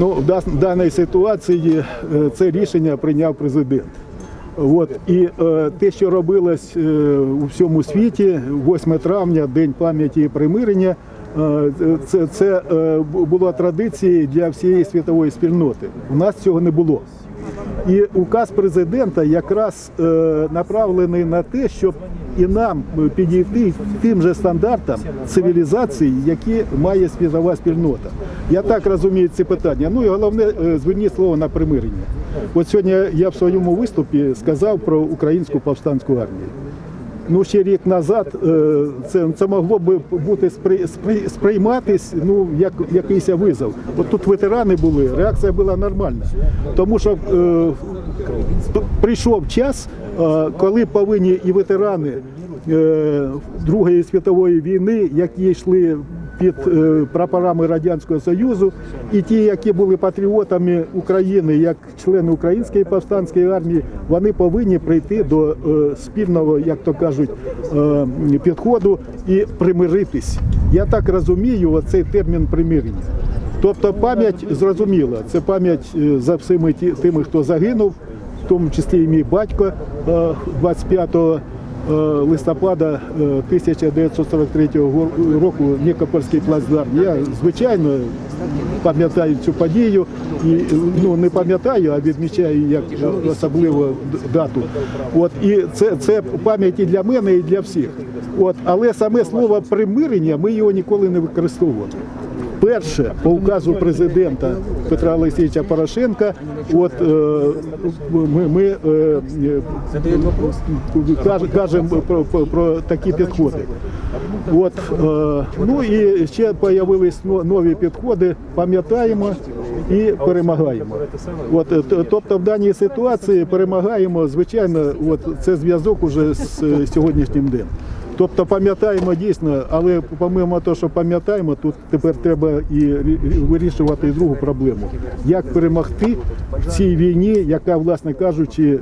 Ну, в даній ситуації е, це рішення прийняв президент. От і е, те, що робилось е, у всьому світі, 8 травня, День пам'яті і примирення, е, це, це е, була традицією для всієї світової спільноти. У нас цього не було. І указ президента якраз е, направлений на те, щоб і нам підійти тим же стандартам цивілізації, які має світова спільнота. Я так розумію ці питання. Ну і головне, е, зверніть слово на примирення. От сьогодні я в своєму виступі сказав про українську повстанську армію. Ну, ще рік назад е, це, це могло би бути спри- спри- сприйматись ну, як якийсь визов. От тут ветерани були, реакція була нормальна. Тому що е, прийшов час, е, коли повинні і ветерани е, Другої світової війни, які йшли під е, прапорами Радянського Союзу, і ті, які були патріотами України, як члени Української повстанської армії, вони повинні прийти до е, спільного, як то кажуть, е, підходу і примиритись. Я так розумію, цей термін примирення. Тобто пам'ять зрозуміла, це пам'ять за всіми тими, хто загинув, в тому числі і мій батько е, 25 е, листопада е, 1943 року Нікопольський плацдарм. Я звичайно пам'ятаю цю подію і ну не пам'ятаю, а відмічаю як особливу дату. От і це, це і для мене, і для всіх. От, але саме слово примирення ми його ніколи не використовували. Перше, по указу президента Петра Олексійовича Порошенка, от е, ми, ми е, е, кажемо про, про, про такі підходи. От, ну і ще з'явились нові підходи, пам'ятаємо і перемагаємо. От, тобто в даній ситуації перемагаємо, звичайно, от, це зв'язок уже з сьогоднішнім днем. Тобто пам'ятаємо дійсно, але помимо того, що пам'ятаємо, тут тепер треба і вирішувати і другу проблему. Як перемогти в цій війні, яка, власне кажучи,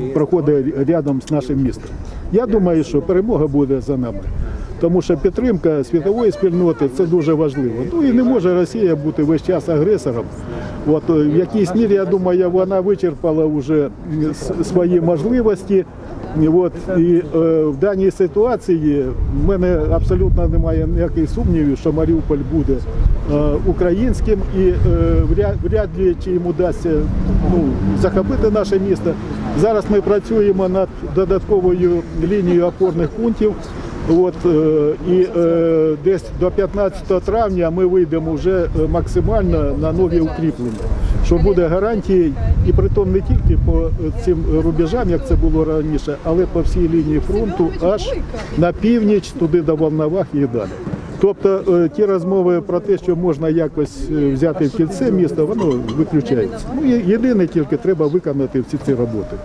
е, проходить рядом з нашим містом. Я думаю, що перемога буде за нами. Тому що підтримка світової спільноти це дуже важливо. Ну і не може Росія бути весь час агресором. От е, в якійсь мірі, я думаю, вона вичерпала вже свої можливості. От і е, в даній ситуації в мене абсолютно немає ніяких сумнівів, що Маріуполь буде е, українським і е, вряд, вряд ли чи йому вдасться ну, захопити наше місто. Зараз ми працюємо над додатковою лінією опорних пунктів. От, е, і е, десь до 15 травня ми вийдемо вже е, максимально на нові укріплення, що буде гарантією, і притом не тільки по цим рубежам, як це було раніше, але по всій лінії фронту, аж на північ, туди до Волновахи і далі. Тобто ті розмови про те, що можна якось взяти в кільце місто, воно виключається. Ну, єдине тільки треба виконати всі ці роботи.